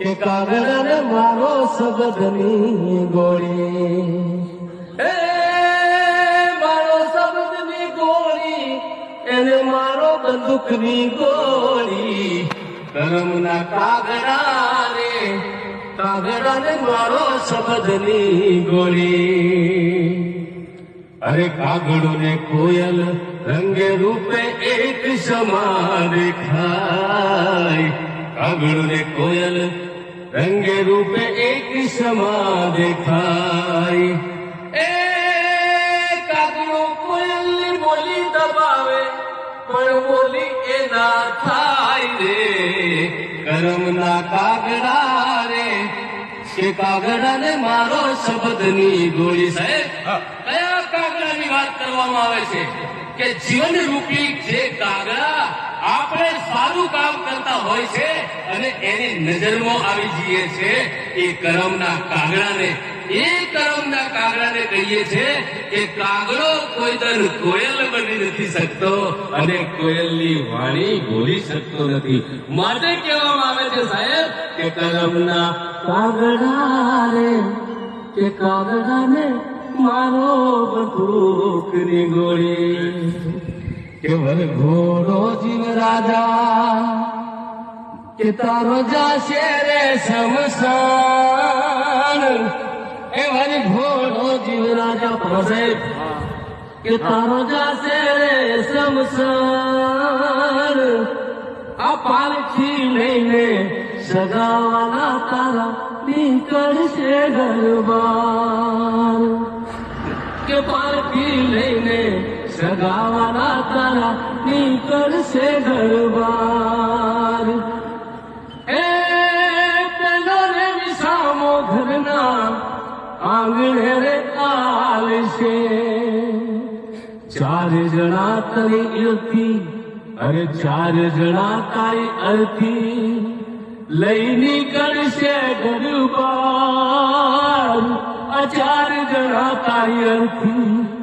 કે કાગડાને મારો શબ્દની ગોળી. એ મારો શબ્દની ગોળી, એને મારો બંદૂકની ગોળી. કરમના કાગડા રે કાગડાને મારો શબ્દની ગોળી. અરે કાગડો ને કોયલ રંગે રૂપે એક સમાન દેખાય. કાગડો ને કોયલ રંગે રૂપે એક સમા દેખાય એ કાગડો કોયલની બોલી દબાવે પણ બોલી એ ના થાય રે કરમના કાગડા રે કે કાગડાને મારો શબ્દની ગોળી સાહેબ કયા કાગડાની વાત કરવામાં આવે છે? કે જીવન રૂપી જે કાગડા સારું કામ કરતા હોય છે અને એની નજરમાં આવી જઈએ છે, એ કરમના કાગડાને, એ કરમના કાગડાને કહીએ છે કે કાગડો કોઈ દર કોયલ બની નથી શકતો અને કોયલની વાણી બોલી શકતો નથી. માટે કહેવામાં આવે છે સાહેબ કે કરમના કાગડા રે કે કાગડાને મારો બંદૂકની ગોળી. કે વર ઘોડો જીવ રાજા કે તારો જાશે રે સમસાન એ વર ઘોડો જીવ રાજા પ્રસે કે તારો જાશે રે સમસાન આ પાલખી લઈને સગાવાના તારા નીકળશે ગરબાર કે પાલખી લઈને સગાવાના તારા નીકળશે ગરબાર એ પેલો રે વિસામો ઘરના આંગણે રે આલશે ચાર જણા તારી અર્થી અરે ચાર જણા તારી અર્થી લઈ નીકળશે ગરબાર આ ચાર જણા તારી અર્થી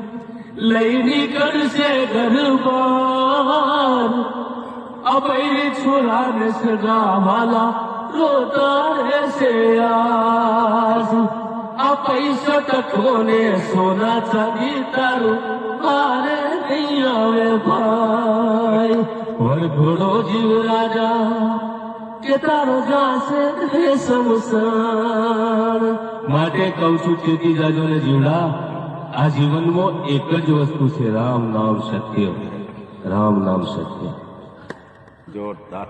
લઈ નીકળશે ગરબાર અભય છોરા ને સગા વાલા રોતા રહેશે આજ. આ પૈસા ટકો ને સોના ચાંદી તારું મારે નહીં આવે ભાઈ. વરઘોડો જીવ રાજા કે તારો જાશે રે સંસાર. માટે કહું છું ચૂકી જાજો ને જીવડા આ જીવનમાં એક જ વસ્તુ છે રામ નામ સત્ય. રામ નામ સત્ય. જોરદાર.